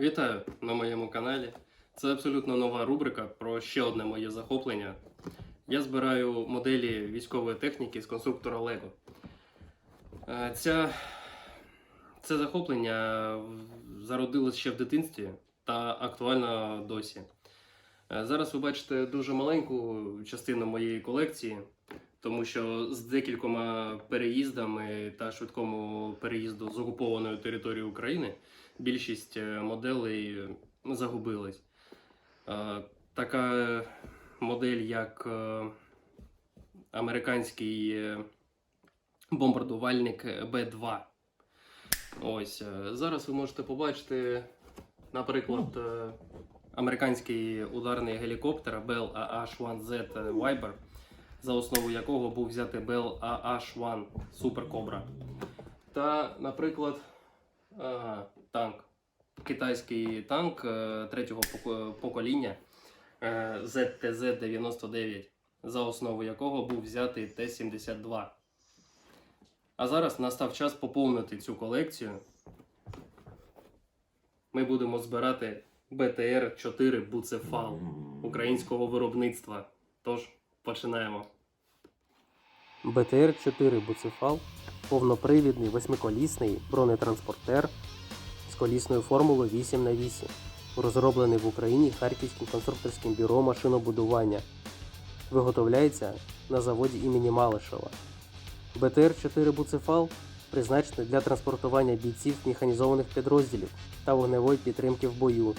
Вітаю на моєму каналі. Це абсолютно нова рубрика про ще одне моє захоплення. Я збираю моделі військової техніки з конструктора Lego. Е, Ця, це захоплення зародилось ще в дитинстві та актуально досі. Е, Зараз ви бачите дуже маленьку частину моєї колекції, тому що з декількома переїздами та швидкому переїзду з окупованої території України більшість е, моделей е, загубилась. Е, Така модель, як американський бомбардувальник Б-2. Ось зараз ви можете побачити, наприклад, е, американський ударний гелікоптер Bell AH-1Z Viper, за основу якого був взятий Bell AH-1 Super Cobra. Та, наприклад, Ага, танк. Китайський танк е, третього покоління е, ZTZ-99, за основу якого був взятий Т-72. А зараз настав час поповнити цю колекцію. Ми будемо збирати БТР-4 Буцефал українського виробництва. Тож, починаємо. БТР-4 Буцефал повнопривідний восьмиколісний бронетранспортер колісною формулою 8х8, розроблений в Україні Харківським конструкторським бюро машинобудування. Виготовляється на заводі імені Малишева. БТР-4 Буцефал призначений для транспортування бійців механізованих підрозділів та вогневої підтримки в бою.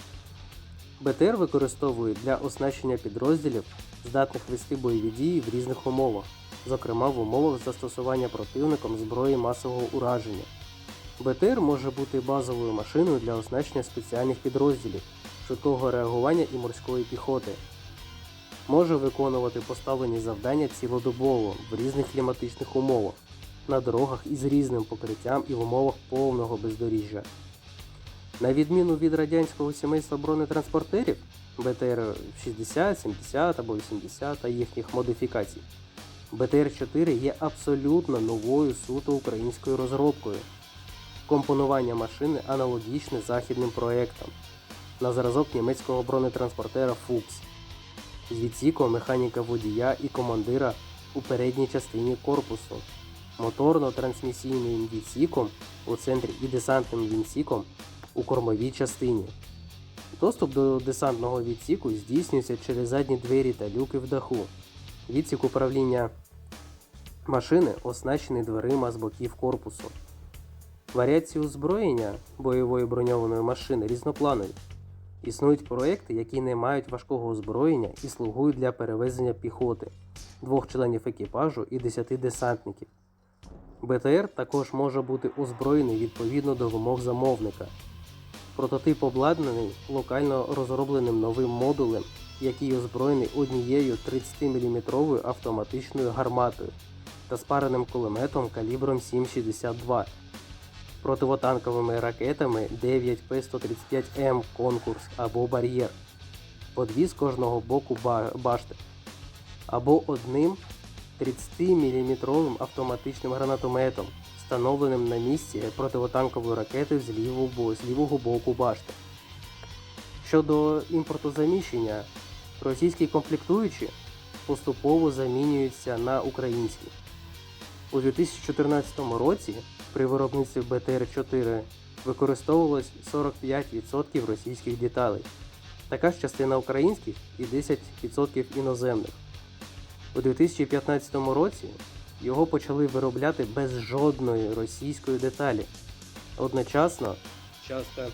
БТР використовують для оснащення підрозділів, здатних вести бойові дії в різних умовах зокрема в умовах застосування противником зброї масового ураження. БТР може бути базовою машиною для оснащення спеціальних підрозділів, швидкого реагування і морської піхоти. Може виконувати поставлені завдання цілодобово в різних кліматичних умовах, на дорогах із різним покриттям і в умовах повного бездоріжжя. На відміну від радянського сімейства бронетранспортерів БТР 60, 70 або 80 та їхніх модифікацій, БТР-4 є абсолютно новою суто українською розробкою. Компонування машини аналогічне західним проектам на зразок німецького бронетранспортера Фукс з відсіком механіка водія і командира у передній частині корпусу, моторно-трансмісійним відсіком у центрі і десантним відсіком у кормовій частині. Доступ до десантного відсіку здійснюється через задні двері та люки в даху. Відсік управління машини оснащений дверима з боків корпусу. Варіації озброєння бойової броньованої машини різнопланові. Існують проекти, які не мають важкого озброєння і слугують для перевезення піхоти, двох членів екіпажу і 10 десантників. БТР також може бути озброєний відповідно до вимог замовника. Прототип обладнаний локально розробленим новим модулем, який озброєний однією 30-мм автоматичною гарматою та спареним кулеметом калібром 7,62, противотанковими ракетами 9П-135М конкурс або бар'єр, по дві з кожного боку башти, або одним 30-мм автоматичним гранатометом, встановленим на місці противотанкової ракети з лівого, з лівого боку башти. Щодо імпортозаміщення, російські комплектуючі поступово замінюються на українські. У 2014 році при виробництві БТР-4 використовувалось 45% російських деталей, така ж частина українських і 10% іноземних. У 2015 році його почали виробляти без жодної російської деталі. Одночасно частка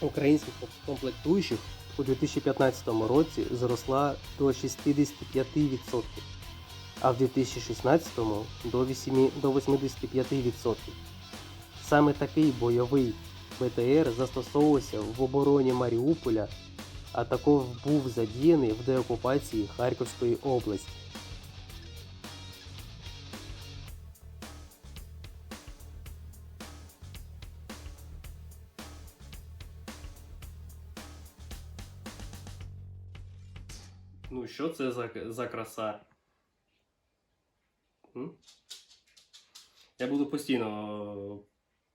українських комплектуючих у 2015 році зросла до 65%, а в 2016 до, 8, до 85%. Саме такий бойовий БТР застосовувався в обороні Маріуполя, а також був задіяний в деокупації Харківської області. Ну, що це за, за краса? Я буду постійно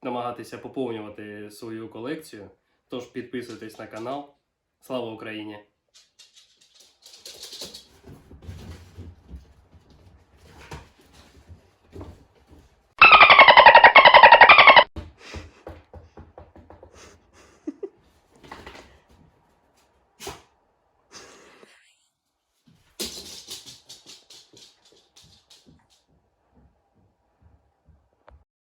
намагатися поповнювати свою колекцію Тож підписуйтесь на канал. Слава Україні!